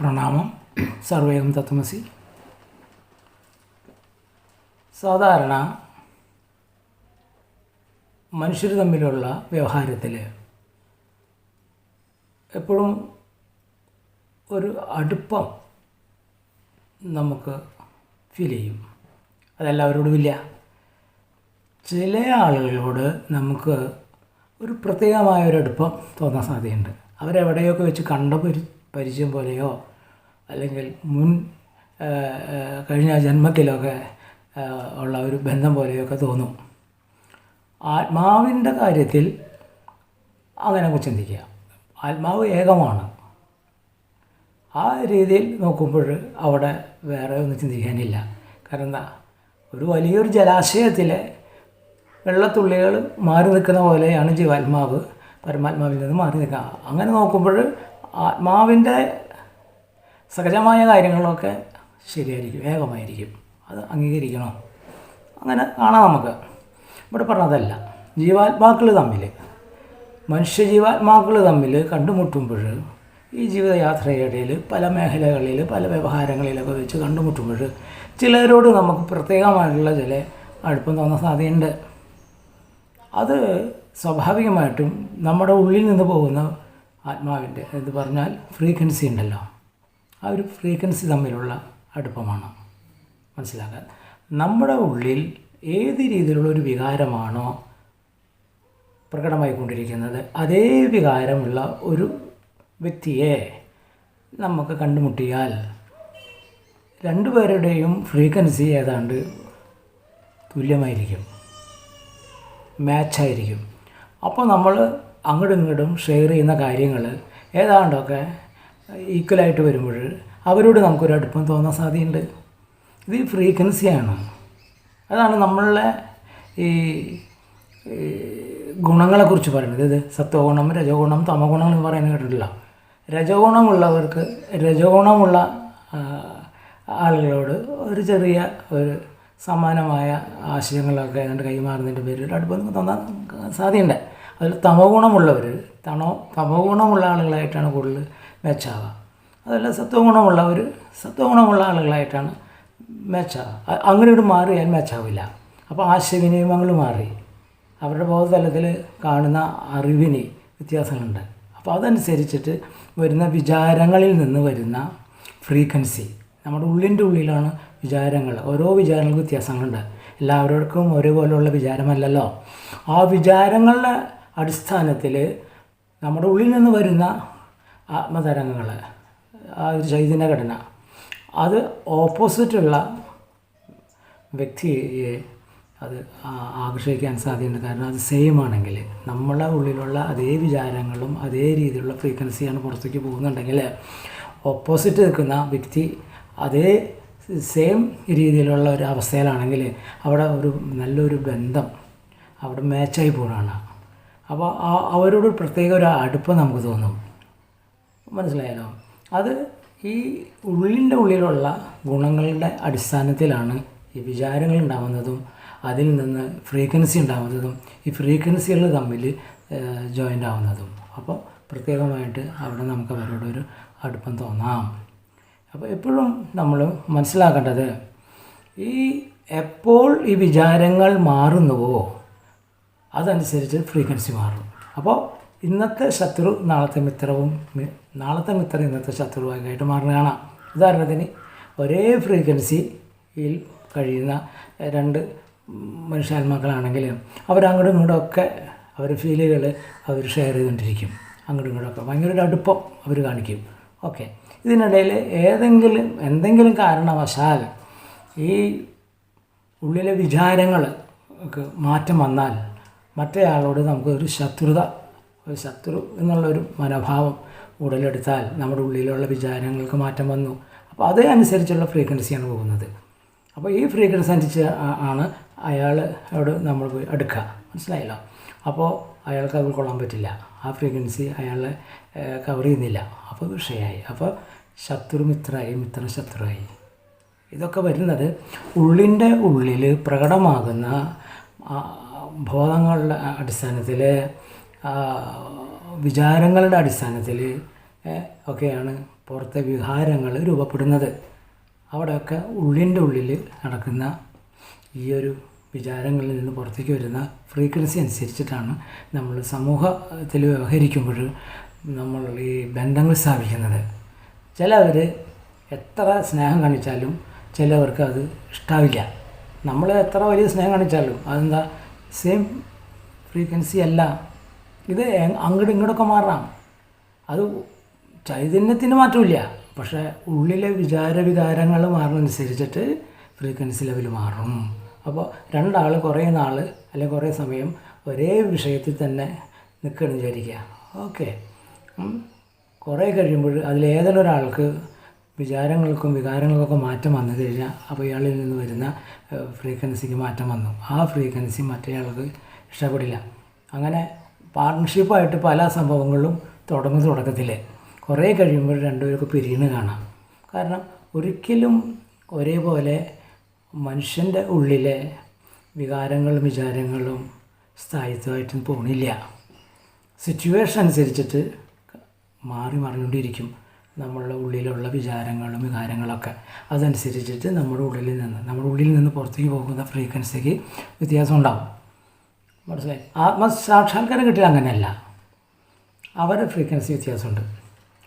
പ്രണാമം. സർവേഗം തത്വമസി സാധാരണ മനുഷ്യർ തമ്മിലുള്ള വ്യവഹാരത്തിൽ എപ്പോഴും ഒരു അടുപ്പം നമുക്ക് ഫീൽ ചെയ്യും. അതെല്ലാവരോടുമില്ല ചില ആളുകളോട് നമുക്ക് ഒരു പ്രത്യേകമായ ഒരു അടുപ്പം തോന്നാൻ സാധ്യതയുണ്ട്. അവരെവിടെയൊക്കെ വെച്ച് കണ്ടപ്പോൾ പരി പരിചയം പോലെയോ അല്ലെങ്കിൽ മുൻ കഴിഞ്ഞ ജന്മത്തിലൊക്കെ ഉള്ള ഒരു ബന്ധം പോലെയൊക്കെ തോന്നും. ആത്മാവിന്റെ കാര്യത്തിൽ അങ്ങനെ ചിന്തിക്കുക. ആത്മാവ് ഏകമാണ്. ആ രീതിയിൽ നോക്കുമ്പോൾ അവിടെ വേറെ ഒന്നും ചിന്തിക്കാനില്ല. കാരണം എന്താ? ഒരു വലിയൊരു ജലാശയത്തിലെ വെള്ളത്തുള്ളികൾ മാറി നിൽക്കുന്ന പോലെയാണ് ജീവാത്മാവ് പരമാത്മാവിൽ നിന്ന് മാറി നിൽക്കുക. അങ്ങനെ നോക്കുമ്പോൾ ആത്മാവിന്റെ സഹജമായ കാര്യങ്ങളൊക്കെ ശരിയായിരിക്കും വേഗമായിരിക്കും അത് അംഗീകരിക്കണം. അങ്ങനെ കാണാം നമുക്ക്. ഇവിടെ പറഞ്ഞതല്ല. ജീവാത്മാക്കൾ തമ്മിൽ മനുഷ്യ ജീവാത്മാക്കൾ തമ്മിൽ കണ്ടുമുട്ടുമ്പോൾ ഈ ജീവിതയാത്രയിടയിൽ പല മേഖലകളിൽ പല വ്യവഹാരങ്ങളിലൊക്കെ വെച്ച് കണ്ടുമുട്ടുമ്പോൾ ചിലരോട് നമുക്ക് പ്രത്യേകമായിട്ടുള്ള ചില അടുപ്പം തോന്നാൻ സാധ്യതയുണ്ട്. അത് സ്വാഭാവികമായിട്ടും നമ്മുടെ ഉള്ളിൽ നിന്ന് പോകുന്ന ആത്മാവിന്റെ എന്ന് പറഞ്ഞാൽ ഫ്രീക്വൻസി ഉണ്ടല്ലോ. ആ ഒരു ഫ്രീക്വൻസി തമ്മിലുള്ള അടുപ്പമാണ്. മനസ്സിലാക്കാൻ? നമ്മുടെ ഉള്ളിൽ ഏത് രീതിയിലുള്ള ഒരു വികാരമാണോ പ്രകടമായിക്കൊണ്ടിരിക്കുന്നത് അതേ വികാരമുള്ള ഒരു വ്യക്തിയെ നമുക്ക് കണ്ടുമുട്ടിയാൽ രണ്ടുപേരുടെയും ഫ്രീക്വൻസി ഏതാണ്ട് തുല്യമായിരിക്കും. മാച്ചായിരിക്കും. അപ്പോൾ നമ്മൾ അങ്ങോട്ടും ഇങ്ങോട്ടും ഷെയർ ചെയ്യുന്ന കാര്യങ്ങൾ ഏതാണ്ടൊക്കെ ഈക്വലായിട്ട് വരുമ്പോൾ അവരോട് നമുക്കൊരു അടുപ്പം തോന്നാൻ സാധ്യതയുണ്ട്. ഇത് ഫ്രീക്വൻസിയാണ് അതാണ് നമ്മളുടെ ഈ ഗുണങ്ങളെക്കുറിച്ച് പറയുന്നത്. ഇത് സത്വഗുണം രജോഗുണം തമഗുണം എന്ന് പറയുന്നത് കേട്ടിട്ടില്ല. രജോഗുണമുള്ളവർക്ക് രജോഗുണമുള്ള ആളുകളോട് ഒരു ചെറിയ ഒരു സമാനമായ ആശയങ്ങളൊക്കെ ഏതാണ്ട് കൈമാറുന്നതിന്റെ പേരിൽ അടുപ്പം തോന്നാൻ സാധ്യതയുണ്ട്. അതിൽ തമോ ഗുണമുള്ളവർ തണോ തമോ ഗുണമുള്ള ആളുകളായിട്ടാണ് കൂടുതൽ മെച്ചാവുക അതല്ല സത്വഗുണമുള്ളവർ സത്വഗുണമുള്ള ആളുകളായിട്ടാണ് മെച്ചാവുക അങ്ങനെ ഒരു മാറിയാൽ മെച്ചാവില്ല അപ്പോൾ ആശയവിനിയമങ്ങൾ മാറി. അവരുടെ ബോധതലത്തിൽ കാണുന്ന അറിവിന് വ്യത്യാസങ്ങളുണ്ട്. അപ്പോൾ അതനുസരിച്ചിട്ട് വരുന്ന വിചാരങ്ങളിൽ നിന്ന് വരുന്ന ഫ്രീക്വൻസി നമ്മുടെ ഉള്ളിന്റെ ഉള്ളിലാണ് വിചാരങ്ങൾ. ഓരോ വിചാരങ്ങൾക്ക് വ്യത്യാസങ്ങളുണ്ട്. എല്ലാവർക്കും ഒരേപോലെയുള്ള വിചാരമല്ലല്ലോ. ആ വിചാരങ്ങളുടെ അടിസ്ഥാനത്തിൽ നമ്മുടെ ഉള്ളിൽ നിന്ന് വരുന്ന ആത്മതരംഗങ്ങൾ ആ ഒരു ചൈതന്യഘടന അത് ഓപ്പോസിറ്റുള്ള വ്യക്തിയെ അത് ആകർഷിക്കാൻ സാധ്യതയുണ്ട്. കാരണം അത് സെയിം ആണെങ്കിൽ നമ്മളെ ഉള്ളിലുള്ള അതേ വിചാരങ്ങളും അതേ രീതിയിലുള്ള ഫ്രീക്വൻസിയാണ് പുറത്തേക്ക് പോകുന്നുണ്ടെങ്കിൽ ഓപ്പോസിറ്റ് നിൽക്കുന്ന വ്യക്തി അതേ സെയിം രീതിയിലുള്ള ഒരു അവസ്ഥയിലാണെങ്കിൽ അവിടെ ഒരു നല്ലൊരു ബന്ധം അവിടെ മാച്ചായി പോകുന്നതാണ് അപ്പോൾ ആ അവരോട് പ്രത്യേക ഒരു അടുപ്പം നമുക്ക് തോന്നും. മനസ്സിലായല്ലോ? അത് ഈ ഉള്ളിന്റെ ഉള്ളിലുള്ള ഗുണങ്ങളുടെ അടിസ്ഥാനത്തിലാണ് ഈ വിചാരങ്ങൾ ഉണ്ടാകുന്നതും അതിൽ നിന്ന് ഫ്രീക്വൻസി ഉണ്ടാകുന്നതും ഈ ഫ്രീക്വൻസികൾ തമ്മിൽ ജോയിന്റ് ആവുന്നതും. അപ്പോൾ പ്രത്യേകമായിട്ട് അവിടെ നമുക്ക് അവരോടൊരു അടുപ്പം തോന്നാം. അപ്പോൾ എപ്പോഴും നമ്മൾ മനസ്സിലാക്കേണ്ടത് ഈ എപ്പോൾ ഈ വിചാരങ്ങൾ മാറുന്നുവോ അതനുസരിച്ച് ഫ്രീക്വൻസി മാറും. അപ്പോൾ ഇന്നത്തെ ശത്രു നാളത്തെ മിത്രവും നാളത്തെ മിത്രം ഇന്നത്തെ ശത്രുവായിട്ട് മാറുകയാണ് ഉദാഹരണത്തിന് ഒരേ ഫ്രീക്വൻസിയിൽ കഴിയുന്ന രണ്ട് മനുഷ്യാത്മാക്കളാണെങ്കിൽ അവരങ്ങോട്ടും ഇങ്ങോട്ടും ഒക്കെ അവർ ഫീലുകൾ അവർ ഷെയർ ചെയ്തുകൊണ്ടിരിക്കും. അങ്ങോട്ടും ഇങ്ങോട്ടും ഒക്കെ ഭയങ്കര ഒരു അടുപ്പം അവർ കാണിക്കും. ഓക്കെ ഇതിനിടയിൽ ഏതെങ്കിലും എന്തെങ്കിലും കാരണവശാൽ ഈ ഉള്ളിലെ വിചാരങ്ങൾ മാറ്റം വന്നാൽ മറ്റേ ആളോട് നമുക്ക് ഒരു ശത്രുത ഒരു ശത്രു എന്നുള്ളൊരു മനോഭാവം ഉടലെടുത്താൽ നമ്മുടെ ഉള്ളിലുള്ള വിചാരങ്ങൾക്ക് മാറ്റം വന്നു. അപ്പോൾ അതേ അനുസരിച്ചുള്ള ഫ്രീക്വൻസിയാണ് പോകുന്നത്. അപ്പോൾ ഈ ഫ്രീക്വൻസി അനുസരിച്ച് ആണ് അയാളോട് നമ്മൾ പോയി അടുക്കുക. മനസ്സിലായല്ലോ? അപ്പോൾ അയാൾക്ക് അത് കൊള്ളാൻ പറ്റില്ല. ആ ഫ്രീക്വൻസി അയാളെ കവർ ചെയ്യുന്നില്ല. അപ്പോൾ വിഷയമായി അപ്പോൾ ശത്രു മിത്രമായി മിത്ര ശത്രുവായി. ഇതൊക്കെ വരുന്നത് ഉള്ളിന്റെ ഉള്ളിൽ പ്രകടമാകുന്ന ബോധങ്ങളുടെ അടിസ്ഥാനത്തിൽ വിചാരങ്ങളുടെ അടിസ്ഥാനത്തിൽ ഒക്കെയാണ് പുറത്തെ വിഹാരങ്ങൾ രൂപപ്പെടുന്നത്. അവിടെയൊക്കെ ഉള്ളിന്റെ ഉള്ളിൽ നടക്കുന്ന ഈ ഒരു വിചാരങ്ങളിൽ നിന്ന് പുറത്തേക്ക് വരുന്ന ഫ്രീക്വൻസി അനുസരിച്ചിട്ടാണ് നമ്മൾ സമൂഹത്തിൽ വ്യവഹരിക്കുമ്പോൾ നമ്മൾ ഈ ബന്ധങ്ങൾ സ്ഥാപിക്കുന്നത്. ചിലവർ എത്ര സ്നേഹം കാണിച്ചാലും ചിലവർക്ക് അത് ഇഷ്ടാവില്ല. നമ്മൾ എത്ര വലിയ സ്നേഹം കാണിച്ചാലും അതെന്താ സെയിം ഫ്രീക്വൻസി അല്ല. ഇത് അങ്ങോട്ടും ഇങ്ങോട്ടൊക്കെ മാറാം. അത് ചൈതന്യത്തിന് മാറ്റമില്ല. പക്ഷേ ഉള്ളിലെ വിചാര വികാരങ്ങൾ മാറുന്നതനുസരിച്ചിട്ട് ഫ്രീക്വൻസി ലെവൽ മാറും. അപ്പോൾ രണ്ടാൾ കുറേ നാൾ അല്ലെങ്കിൽ കുറേ സമയം ഒരേ വിഷയത്തിൽ തന്നെ നിൽക്കണം വിചാരിക്കുക. ഓക്കെ. കുറേ കഴിയുമ്പോൾ അതിലേതെങ്കിലും ഒരാൾക്ക് വിചാരങ്ങൾക്കും വികാരങ്ങൾക്കൊക്കെ മാറ്റം വന്നു കഴിഞ്ഞാൽ അപ്പോൾ ഇയാളിൽ നിന്ന് വരുന്ന ഫ്രീക്വൻസിക്ക് മാറ്റം വന്നു. ആ ഫ്രീക്വൻസി മറ്റേയാൾക്ക് ഇഷ്ടപ്പെടില്ല. അങ്ങനെ പാർട്ട്ണർഷിപ്പായിട്ട് പല സംഭവങ്ങളും തുടങ്ങുന്ന തുടക്കത്തിൽ കുറേ കഴിയുമ്പോൾ രണ്ടുപേർക്ക് പിരിയുന്ന കാണാം. കാരണം ഒരിക്കലും ഒരേപോലെ മനുഷ്യന്റെ ഉള്ളിലെ വികാരങ്ങളും വിചാരങ്ങളും സ്ഥായിത്വമായിട്ടും പോണില്ല. സിറ്റുവേഷൻ അനുസരിച്ചിട്ട് മാറി മറിഞ്ഞുകൊണ്ടിരിക്കും. നമ്മളുടെ ഉള്ളിലുള്ള വിചാരങ്ങളും വികാരങ്ങളൊക്കെ അതനുസരിച്ചിട്ട് നമ്മുടെ ഉള്ളിൽ നിന്ന് നമ്മുടെ ഉള്ളിൽ നിന്ന് പുറത്തേക്ക് പോകുന്ന ഫ്രീക്വൻസിക്ക് വ്യത്യാസം ഉണ്ടാകും മനസ്സിലായി? ആത്മസാക്ഷാത്കാരം കിട്ടിയാൽ അങ്ങനെയല്ല. അവരുടെ ഫ്രീക്വൻസി വ്യത്യാസമുണ്ട്.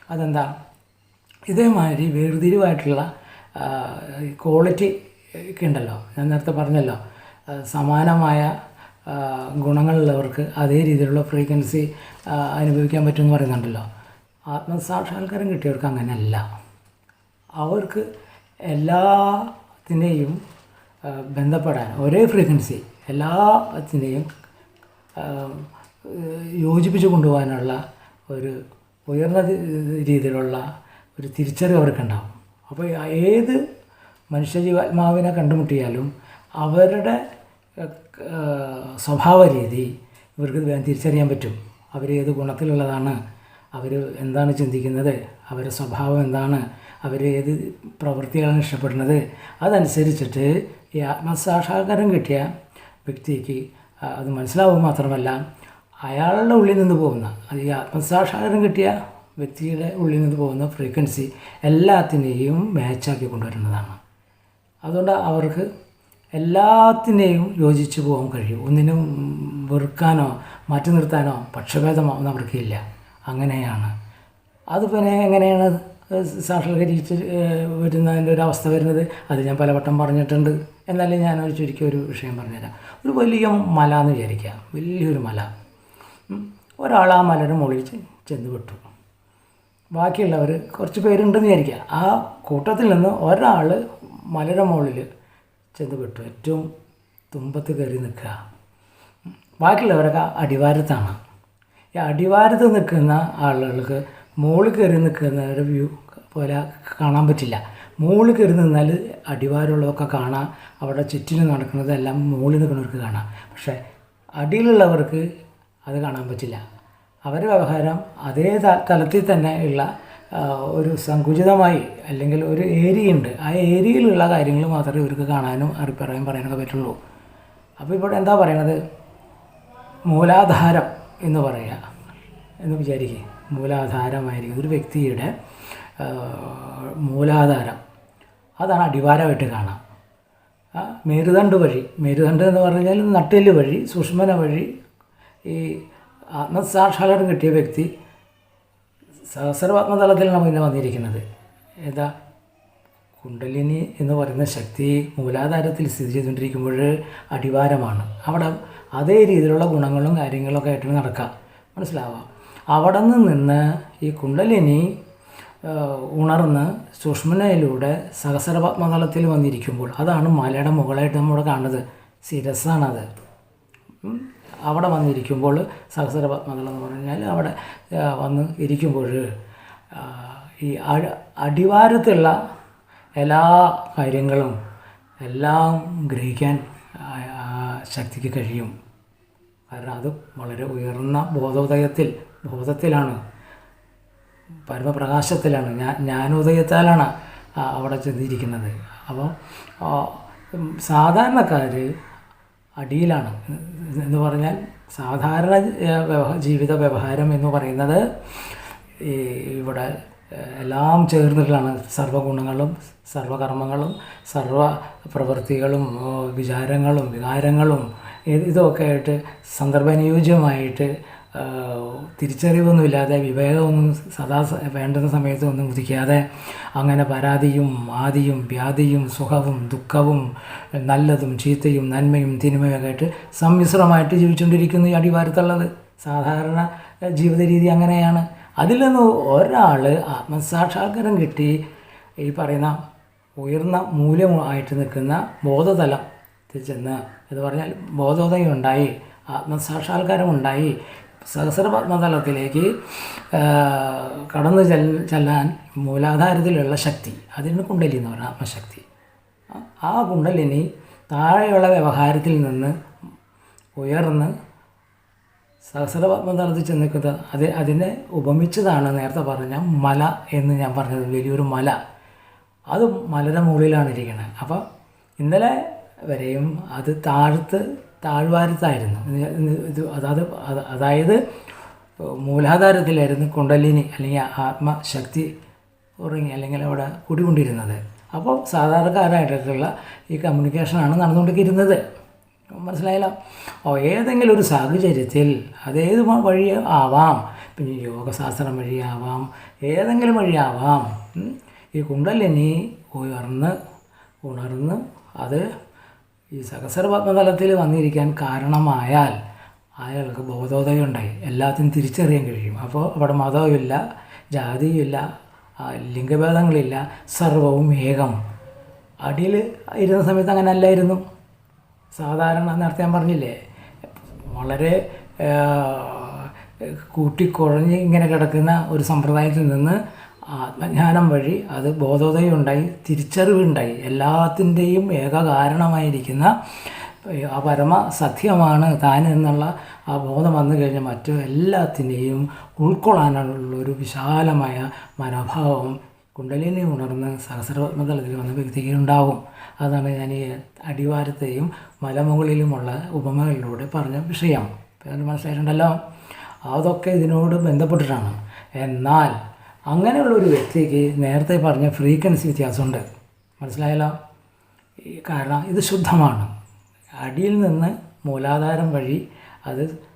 അതെന്താ? ഇതേമാതിരി വേർതിരിവായിട്ടുള്ള ക്വാളിറ്റി ഒക്കെ ഉണ്ടല്ലോ. ഞാൻ നേരത്തെ പറഞ്ഞല്ലോ സമാനമായ ഗുണങ്ങളുള്ളവർക്ക് അതേ രീതിയിലുള്ള ഫ്രീക്വൻസി അനുഭവിക്കാൻ പറ്റുമെന്ന് പറയുന്നുണ്ടല്ലോ. ആത്മസാക്ഷാത്കാരം കിട്ടിയവർക്ക് അങ്ങനെയല്ല. അവർക്ക് എല്ലാത്തിനെയും ബന്ധപ്പെടാൻ ഒരേ ഫ്രീക്വൻസി എല്ലാത്തിനെയും യോജിപ്പിച്ച് കൊണ്ടുപോകാനുള്ള ഒരു ഉയർന്ന രീതിയിലുള്ള ഒരു തിരിച്ചറിവ് അവർക്കുണ്ടാകും അപ്പോൾ ഏത് മനുഷ്യജീവാത്മാവിനെ കണ്ടുമുട്ടിയാലും അവരുടെ സ്വഭാവ രീതി ഇവർക്ക് തിരിച്ചറിയാൻ പറ്റും. അവർ ഏത് ഗുണത്തിലുള്ളതാണ് അവർ എന്താണ് ചിന്തിക്കുന്നത്? അവരുടെ സ്വഭാവം എന്താണ്? അവർ ഏത് പ്രവൃത്തികളാണ് ഇഷ്ടപ്പെടുന്നത്? അതനുസരിച്ചിട്ട് ഈ ആത്മസാക്ഷാത്കാരം കിട്ടിയ വ്യക്തിക്ക് അത് മനസ്സിലാവും മാത്രമല്ല അയാളുടെ ഉള്ളിൽ നിന്ന് പോകുന്ന അത് ഈ ആത്മസാക്ഷാത്കാരം കിട്ടിയ വ്യക്തിയുടെ ഉള്ളിൽ നിന്ന് പോകുന്ന ഫ്രീക്വൻസി എല്ലാത്തിനെയും മാച്ചാക്കി കൊണ്ടുവരുന്നതാണ്. അതുകൊണ്ട് അവർക്ക് എല്ലാത്തിനെയും യോജിച്ച് പോകാൻ കഴിയും. ഒന്നിനും വെറുക്കാനോ മാറ്റി നിർത്താനോ പക്ഷഭേദമോ ഒന്നും അവർക്കില്ല അങ്ങനെയാണ്. അത് പിന്നെ എങ്ങനെയാണ് സാക്ഷാത്കരിച്ച് വരുന്നതിന്റെ ഒരു അവസ്ഥ വരുന്നത്? അത് ഞാൻ പലവട്ടം പറഞ്ഞിട്ടുണ്ട്. എന്നാലും ഞാൻ ഒരു ചുരുക്കി ഒരു വിഷയം പറഞ്ഞുതരാം. ഒരു വലിയ മല എന്ന് വിചാരിക്കുക. വലിയൊരു മല. ഒരാൾ ആ മലയുടെ മുകളിൽ ചെന്ന് വിട്ടു ബാക്കിയുള്ളവർ കുറച്ച് പേരുണ്ടെന്ന് വിചാരിക്കുക. ആ കൂട്ടത്തിൽ നിന്ന് ഒരാൾ മലയുടെ മുകളിൽ ചെന്ന് വിട്ടു ഏറ്റവും തുമ്പത്ത് കയറി നിൽക്കുക. ബാക്കിയുള്ളവരൊക്കെ അടിവാരത്താണ്. ഈ അടിവാരത്ത് നിൽക്കുന്ന ആളുകൾക്ക് മുകളിൽ കയറി നിൽക്കുന്നവരുടെ വ്യൂ പോലെ കാണാൻ പറ്റില്ല. മുകളിൽ കയറി നിന്നാൽ അടിവാരമുള്ളതൊക്കെ കാണാം അവിടെ ചുറ്റിനും നടക്കുന്നതെല്ലാം മുകളിൽ നിൽക്കുന്നവർക്ക് കാണാം. പക്ഷേ അടിയിലുള്ളവർക്ക് അത് കാണാൻ പറ്റില്ല. അവരുടെ വ്യവഹാരം അതേ തലത്തിൽ തന്നെ ഉള്ള ഒരു സങ്കുചിതമായി അല്ലെങ്കിൽ ഒരു ഏരിയ ഉണ്ട് ആ ഏരിയയിലുള്ള കാര്യങ്ങൾ മാത്രമേ ഇവർക്ക് കാണാനും അറി പറയാൻ പറയാനൊക്കെ പറ്റുള്ളൂ. അപ്പോൾ ഇവിടെ എന്താ പറയണത്? മൂലാധാരം. എന്ന് പറയുക എന്ന് വിചാരിക്കുക മൂലാധാരമായിരിക്കും. ഒരു വ്യക്തിയുടെ മൂലാധാരം. അതാണ് അടിവാരമായിട്ട് കാണാം. മേരുദണ്ട് വഴി. മേരുദണ്ഡ് എന്ന് പറഞ്ഞാൽ നട്ടെല്ല് വഴി സുഷ്മന വഴി. ഈ ആത്മസാക്ഷാത്കാരം കിട്ടിയ വ്യക്തി സഹസ്രവാത്മതലത്തിലാണ് പിന്നെ വന്നിരിക്കുന്നത്. ഏതാ? കുണ്ടലിനി എന്ന് പറയുന്ന ശക്തി മൂലാധാരത്തിൽ സ്ഥിതി ചെയ്തുകൊണ്ടിരിക്കുമ്പോൾ അടിവാരമാണ്. അവിടെ അതേ രീതിയിലുള്ള ഗുണങ്ങളും കാര്യങ്ങളൊക്കെ ആയിട്ട് നടക്കുക. മനസ്സിലാവാം? അവിടെ നിന്ന് ഈ കുണ്ടലിനി ഉണർന്ന് സുഷ്മനയിലൂടെ സഹസ്രപത്മതലത്തിൽ വന്നിരിക്കുമ്പോൾ അതാണ് മലയുടെ മുകളായിട്ട് നമ്മൾ കാണുന്നത്. ശിരസ്സാണത്. അവിടെ വന്നിരിക്കുമ്പോൾ സഹസ്രപത്മതലം എന്ന് പറഞ്ഞാൽ അവിടെ വന്ന് ഇരിക്കുമ്പോൾ ഈ അടിവാരത്തുള്ള എല്ലാ കാര്യങ്ങളും എല്ലാം ഗ്രഹിക്കാൻ ശക്തിക്ക് കഴിയും. കാരണം അത് വളരെ ഉയർന്ന ബോധോദയത്തിൽ ബോധത്തിലാണ് പരമപ്രകാശത്തിലാണ് ഞാൻ ജ്ഞാനോദയത്താലാണ് അവിടെ ചെന്നിരിക്കുന്നത്. അപ്പോൾ സാധാരണക്കാർ അടിയിലാണ്. എന്ന് പറഞ്ഞാൽ സാധാരണ ജീവിത വ്യവഹാരം എന്ന് പറയുന്നത് ഇവിടെ എല്ലാം ചേർന്നിട്ടാണ് സർവഗുണങ്ങളും സർവകർമ്മങ്ങളും സർവ പ്രവൃത്തികളും വിചാരങ്ങളും വികാരങ്ങളും ഇതൊക്കെ ആയിട്ട് സന്ദർഭാനുയോജ്യമായിട്ട് തിരിച്ചറിവൊന്നുമില്ലാതെ വിവേകമൊന്നും സദാ വേണ്ടുന്ന സമയത്ത് ഒന്നും അങ്ങനെ പരാതിയും ആദിയും വ്യാധിയും സുഖവും ദുഃഖവും നല്ലതും ചീത്തയും നന്മയും തിന്മയൊക്കെ ആയിട്ട് സമ്മിശ്രമായിട്ട് ജീവിച്ചുകൊണ്ടിരിക്കുന്നു ഈ അടിവാരത്തുള്ളത്. സാധാരണ ജീവിത രീതി അങ്ങനെയാണ്. അതിൽ നിന്ന് ഒരാൾ ആത്മസാക്ഷാത്കാരം കിട്ടി ഈ പറയുന്ന ഉയർന്ന മൂല്യമായിട്ട് നിൽക്കുന്ന ബോധതലത്തിൽ ചെന്ന് എന്ന് പറഞ്ഞാൽ ബോധോദയം ഉണ്ടായി ആത്മസാക്ഷാത്കാരം ഉണ്ടായി സഹസ്രപത്മതലത്തിലേക്ക് കടന്നു ചെൽ ചെല്ലാൻ മൂലാധാരത്തിലുള്ള ശക്തി അതിന് കുണ്ടലി എന്ന് പറഞ്ഞാൽ ആത്മശക്തി. ആ കുണ്ടലിനി താഴെയുള്ള വ്യവഹാരത്തിൽ നിന്ന് ഉയർന്ന് സഹസ്രപത്മതലത്തിൽ ചെന്ന് നിൽക്കുന്നത് അത് അതിനെ ഉപമിച്ചതാണ് നേരത്തെ പറഞ്ഞ മല എന്ന് ഞാൻ പറഞ്ഞത് വലിയൊരു മല. അത് മലയുടെ മുകളിലാണ് ഇരിക്കുന്നത് അപ്പോൾ ഇന്നലെ വരെയും അത് താഴത്ത് താഴ്വാരത്തായിരുന്നു. ഇത് അതായത് അത് അതായത് മൂലാധാരത്തിലായിരുന്നു കുണ്ടലിനി അല്ലെങ്കിൽ ആത്മശക്തി ഉറങ്ങി അല്ലെങ്കിൽ അവിടെ കുടികൊണ്ടിരുന്നത്. അപ്പോൾ സാധാരണക്കാരായിട്ടുള്ള ഈ കമ്മ്യൂണിക്കേഷനാണ് നടന്നുകൊണ്ടിരിക്കുന്നത്. മനസ്സിലായല്ലോ? ഓ ഏതെങ്കിലും ഒരു സാഹചര്യത്തിൽ അതേത് വഴി ആവാം? പിന്നെ യോഗശാസ്ത്രം വഴിയാവാം ഏതെങ്കിലും വഴിയാവാം ഈ കുണ്ടലിനി ഉയർന്ന് ഉണർന്ന് അത് ഈ സഹസ്രപത്മതലത്തിൽ വന്നിരിക്കാൻ കാരണമായാൽ അയാൾക്ക് ബോധോദയം ഉണ്ടായി എല്ലാത്തിനും തിരിച്ചറിയാൻ കഴിയും. അപ്പോൾ അവിടെ മതവുമില്ല ജാതിയുമില്ല ലിംഗഭേദങ്ങളില്ല സർവവും ഏകം. അടിയിൽ ഇരുന്ന സമയത്ത് അങ്ങനെ അല്ലായിരുന്നു സാധാരണ നേരത്തെ ഞാൻ പറഞ്ഞില്ലേ വളരെ കൂട്ടിക്കുഴഞ്ഞ് ഇങ്ങനെ കിടക്കുന്ന ഒരു സമ്പ്രദായത്തിൽ നിന്ന് ആത്മജ്ഞാനം വഴി അത് ബോധോദയുണ്ടായി തിരിച്ചറിവുണ്ടായി. എല്ലാത്തിന്റെയും ഏക കാരണമായിരിക്കുന്ന ആ പരമ സത്യമാണ് താൻ എന്നുള്ള ആ ബോധം വന്നു കഴിഞ്ഞാൽ മറ്റു എല്ലാത്തിനെയും ഉൾക്കൊള്ളാനുള്ള ഒരു വിശാലമായ മനോഭാവം കുണ്ടലിനെ ഉണർന്ന് സഹസ്രപത്മതലത്തിൽ വന്ന വ്യക്തിക്ക് ഉണ്ടാവും. അതാണ് ഞാൻ ഈ അടിവാരത്തെയും മലമുകളിലുമുള്ള ഉപമകളിലൂടെ പറഞ്ഞ വിഷയം. മനസ്സിലായിട്ടുണ്ടല്ലോ? അതൊക്കെ ഇതിനോട് ബന്ധപ്പെട്ടിട്ടാണ്. എന്നാൽ അങ്ങനെയുള്ള ഒരു വ്യക്തിക്ക് നേരത്തെ പറഞ്ഞ ഫ്രീക്വൻസി വ്യത്യാസമുണ്ട്. മനസ്സിലായല്ലോ? കാരണം ഇത് ശുദ്ധമാണ്. അടിയിൽ നിന്ന് മൂലാധാരം വഴി അത്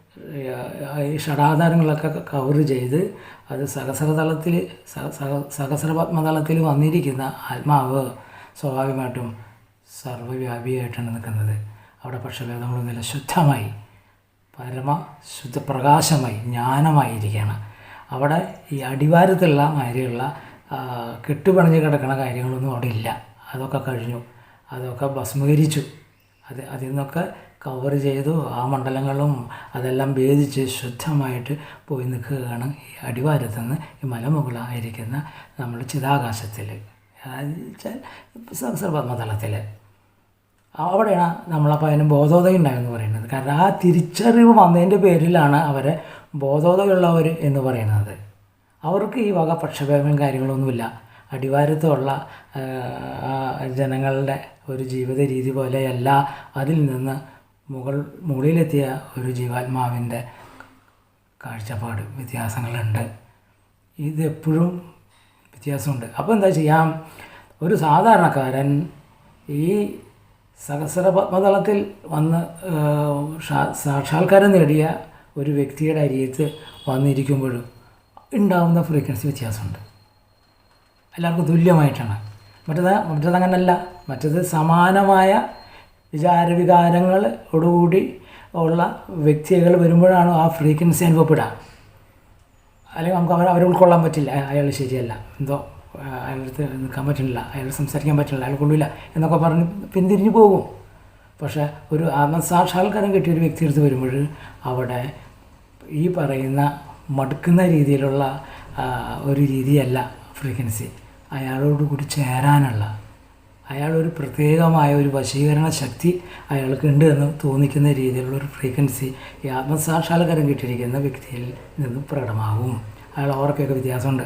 ഈ ഷടാധാരങ്ങളൊക്കെ കവർ ചെയ്ത് അത് സഹസ്രതലത്തിൽ സഹ- സഹ- സഹസ്രപത്മതലത്തിൽ വന്നിരിക്കുന്ന ആത്മാവ് സ്വാഭാവികമായിട്ടും സർവവ്യാപിയായിട്ടാണ് നിൽക്കുന്നത്. അവിടെ പക്ഷഭേദങ്ങളൊന്നുമില്ല ശുദ്ധമായി പരമ ശുദ്ധപ്രകാശമായി ജ്ഞാനമായിരിക്കുകയാണ്. അവിടെ ഈ അടിവാരത്തുള്ള മാതിരിയുള്ള കെട്ടുപണഞ്ഞ് കിടക്കുന്ന കാര്യങ്ങളൊന്നും അവിടെ ഇല്ല. അതൊക്കെ കഴിഞ്ഞു. അതൊക്കെ ഭസ്മീകരിച്ചു. അത് അതിൽ നിന്നൊക്കെ കവർ ചെയ്തു. ആ മണ്ഡലങ്ങളും അതെല്ലാം ഭേദിച്ച് ശുദ്ധമായിട്ട് പോയി നിൽക്കുകയാണ് ഈ അടിവാരത്തു നിന്ന് ഈ മലമുകളായിരിക്കുന്ന നമ്മൾ ചിതാകാശത്തിൽ. സഹസ്രപത്മതലത്തിൽ അവിടെയാണ് നമ്മളപ്പോൾ അതിന് ബോധോദയം ഉണ്ടായെന്ന് പറയുന്നത്. കാരണം ആ തിരിച്ചറിവ് വന്നതിന്റെ പേരിലാണ് അവരെ ബോധോദയമുള്ളവർ എന്ന് പറയുന്നത്. അവർക്ക് ഈ വക പക്ഷഭേദങ്ങളും കാര്യങ്ങളൊന്നുമില്ല. അടിവാരത്തുള്ള ജനങ്ങളുടെ ഒരു ജീവിത രീതി പോലെയല്ല അതിൽ നിന്ന് മുകൾ മുകളിലെത്തിയ ഒരു ജീവാത്മാവിന്റെ കാഴ്ചപ്പാട് വ്യത്യാസങ്ങളുണ്ട്. ഇതെപ്പോഴും വ്യത്യാസമുണ്ട്. അപ്പോൾ എന്താ ചെയ്യാം? ഒരു സാധാരണക്കാരൻ ഈ സഹസ്രപത്മതലത്തിൽ വന്ന് സാക്ഷാത്കാരം നേടിയ ഒരു വ്യക്തിയുടെ അരിയത്ത് വന്നിരിക്കുമ്പോഴും ഉണ്ടാകുന്ന ഫ്രീക്വൻസി വ്യത്യാസമുണ്ട്. എല്ലാവർക്കും തുല്യമായിട്ടാണ്. മറ്റേത് മറ്റേത് അങ്ങനല്ല. മറ്റേത് സമാനമായ വിചാരവികാരങ്ങളോടുകൂടി ഉള്ള വ്യക്തികൾ വരുമ്പോഴാണ് ആ ഫ്രീക്വൻസി അനുഭവപ്പെടുക. അല്ലെങ്കിൽ നമുക്ക് അവർ അവരെ ഉൾക്കൊള്ളാൻ പറ്റില്ല. അയാൾ ശരിയല്ല. എന്തോ അയാളടുത്ത് നിൽക്കാൻ പറ്റുന്നില്ല. അയാൾ സംസാരിക്കാൻ പറ്റുന്നില്ല. അയാൾ കൊള്ളില്ല എന്നൊക്കെ പറഞ്ഞ് പിന്തിരിഞ്ഞു പോകും. പക്ഷേ ഒരു ആത്മസാക്ഷാത്കാരം കിട്ടിയ ഒരു വ്യക്തി അടുത്ത് വരുമ്പോൾ അവിടെ ഈ പറയുന്ന മടുക്കുന്ന രീതിയിലുള്ള ഒരു രീതിയല്ല ഫ്രീക്വൻസി അയാളോട് കൂടി ചേരാനുള്ള അയാളൊരു പ്രത്യേകമായ ഒരു വശീകരണ ശക്തി അയാൾക്ക് ഉണ്ട് എന്ന് തോന്നിക്കുന്ന രീതിയിലുള്ള ഒരു ഫ്രീക്വൻസി ഈ ആത്മസാക്ഷാത്കാരം കിട്ടിയിരിക്കുന്ന വ്യക്തിയിൽ നിന്ന് പ്രകടമാകും അയാൾ ഓർക്കൊക്കെ വ്യത്യാസമുണ്ട്.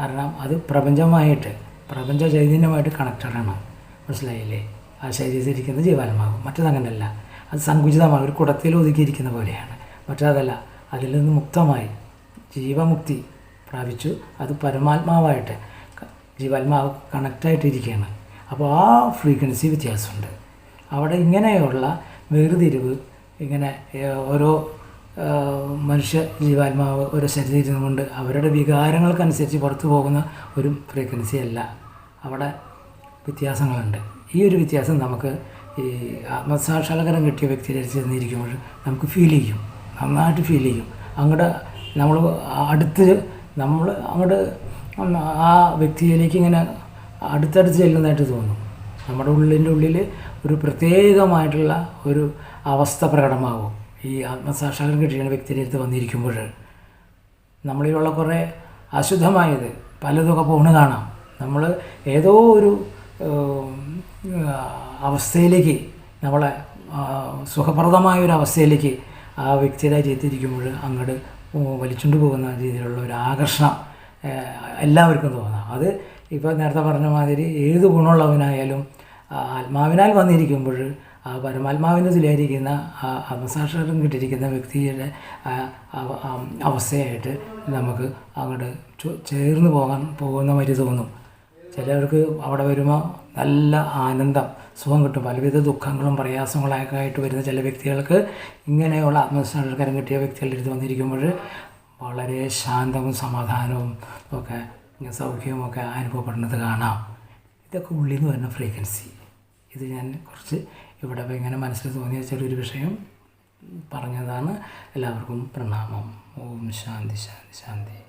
കാരണം അത് പ്രപഞ്ചമായിട്ട് പ്രപഞ്ച ചൈതന്യമായിട്ട് ആണ് മനസ്സിലായില്ലേ? ആ ശരീരത്തിരിക്കുന്ന ജീവാത്മാവ് മറ്റതങ്ങനല്ല അത് സങ്കുചിതമായി ഒരു കുടത്തിൽ ഒതുക്കിയിരിക്കുന്ന പോലെയാണ്. മറ്റേതല്ല അതിൽ നിന്ന് മുക്തമായി ജീവമുക്തി പ്രാപിച്ചു. അത് പരമാത്മാവായിട്ട് ജീവാത്മാവ് കണക്റ്റായിട്ടിരിക്കുകയാണ്. അപ്പോൾ ആ ഫ്രീക്വൻസി വ്യത്യാസമുണ്ട്. അവിടെ ഇങ്ങനെയുള്ള വേർതിരിവ് ഇങ്ങനെ ഓരോ മനുഷ്യ ജീവാത്മാവ് ഓരോ ശരീരം കൊണ്ട് അവരുടെ വികാരങ്ങൾക്കനുസരിച്ച് പുറത്തു പോകുന്ന ഒരു ഫ്രീക്വൻസി അല്ല. അവിടെ വ്യത്യാസങ്ങളുണ്ട്. ഈ ഒരു വ്യത്യാസം നമുക്ക് ഈ ആത്മസാക്ഷാത്കാരം കിട്ടിയ വ്യക്തി ചെന്നിരിക്കുമ്പോൾ നമുക്ക് ഫീൽ ചെയ്യും. നന്നായിട്ട് ഫീൽ ചെയ്യും. അങ്ങോട്ട് നമ്മൾ അടുത്ത് നമ്മൾ അങ്ങോട്ട് ആ വ്യക്തിയിലേക്ക് ഇങ്ങനെ അടുത്തടുത്ത് ചെല്ലുന്നതായിട്ട് തോന്നും. നമ്മുടെ ഉള്ളിന്റെ ഉള്ളിൽ ഒരു പ്രത്യേകമായിട്ടുള്ള ഒരു അവസ്ഥ പ്രകടമാകും. ഈ ആത്മസാക്ഷാത്കാരം കിട്ടിയ വ്യക്തിയുടെ അടുത്ത് വന്നിരിക്കുമ്പോൾ നമ്മളിലുള്ള കുറേ അശുദ്ധമായത് പലതൊക്കെ പോണ് കാണാം. നമ്മൾ ഏതോ ഒരു അവസ്ഥയിലേക്ക് നമ്മളെ സുഖപ്രദമായ ഒരു അവസ്ഥയിലേക്ക് ആ വ്യക്തിയുടെ ചെയ്തിരിക്കുമ്പോൾ അങ്ങോട്ട് വലിച്ചുകൊണ്ട് പോകുന്ന രീതിയിലുള്ള ഒരു ആകർഷണം എല്ലാവർക്കും തോന്നാം. അത് ഇപ്പോൾ നേരത്തെ പറഞ്ഞ മാതിരി ഏത് ഗുണമുള്ളവനായാലും ആത്മാവിനാൽ വന്നിരിക്കുമ്പോൾ ആ പരമാത്മാവിന്റെ തുല്യായിരിക്കുന്ന ആ ആത്മസാക്ഷാത്കാരം കിട്ടിയിരിക്കുന്ന വ്യക്തിയുടെ അവസ്ഥയായിട്ട് നമുക്ക് അങ്ങോട്ട് ചേർന്ന് പോകാൻ പോകുന്ന മാതിരി തോന്നും. ചിലവർക്ക് അവിടെ വരുമ്പോൾ നല്ല ആനന്ദം സുഖം കിട്ടും. പലവിധ ദുഃഖങ്ങളും പ്രയാസങ്ങളൊക്കെ ആയിട്ട് വരുന്ന ചില വ്യക്തികൾക്ക് ഇങ്ങനെയുള്ള ആത്മസംസ്കാരം കിട്ടിയ വ്യക്തികളുടെ അടുത്ത് വന്നിരിക്കുമ്പോൾ വളരെ ശാന്തവും സമാധാനവും ഒക്കെ സൗഖ്യവും ഒക്കെ അനുഭവപ്പെടുന്നത് കാണാം. ഇതൊക്കെ ഉള്ളിൽ നിന്ന് വരുന്ന ഫ്രീക്വൻസി. ഇത് ഞാൻ കുറച്ച് ഇവിടെ ഇങ്ങനെ മനസ്സിൽ തോന്നിയ ചെറിയൊരു വിഷയം പറഞ്ഞതാണ്. എല്ലാവർക്കും പ്രണാമം. ഓം ശാന്തി ശാന്തി ശാന്തി.